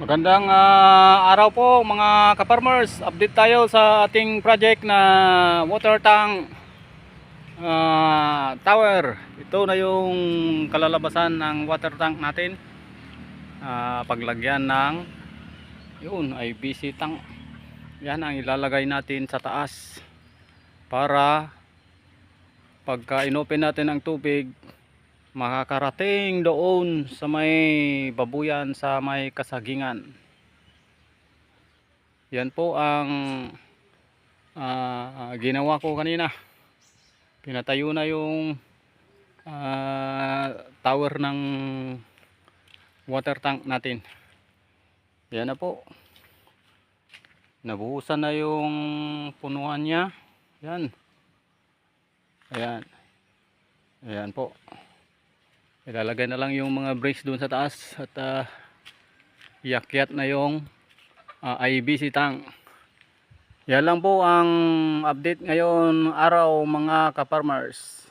Magandang ah, araw po mga ka-farmers. Update tayo sa ating project na water tank ah, tower. Ito na yung kalalabasan ng water tank natin. Ah, paglagyan ng yun ay BC tank. Yan ang ilalagay natin sa taas para pagka inopen natin ang tubig makakarating doon sa may babuyan sa may kasagingan. Yan po ang ah, ginawa ko kanina. Pinatayo na yung ah, tower ng water tank natin. Yan na po. Nabuhusan na yung punuan niya. Yan. Ayan. Ayan po ilalagay na lang yung mga brakes doon sa taas at uh, yakyat na yung uh, IBC tank. Yan lang po ang update ngayon araw mga ka-farmers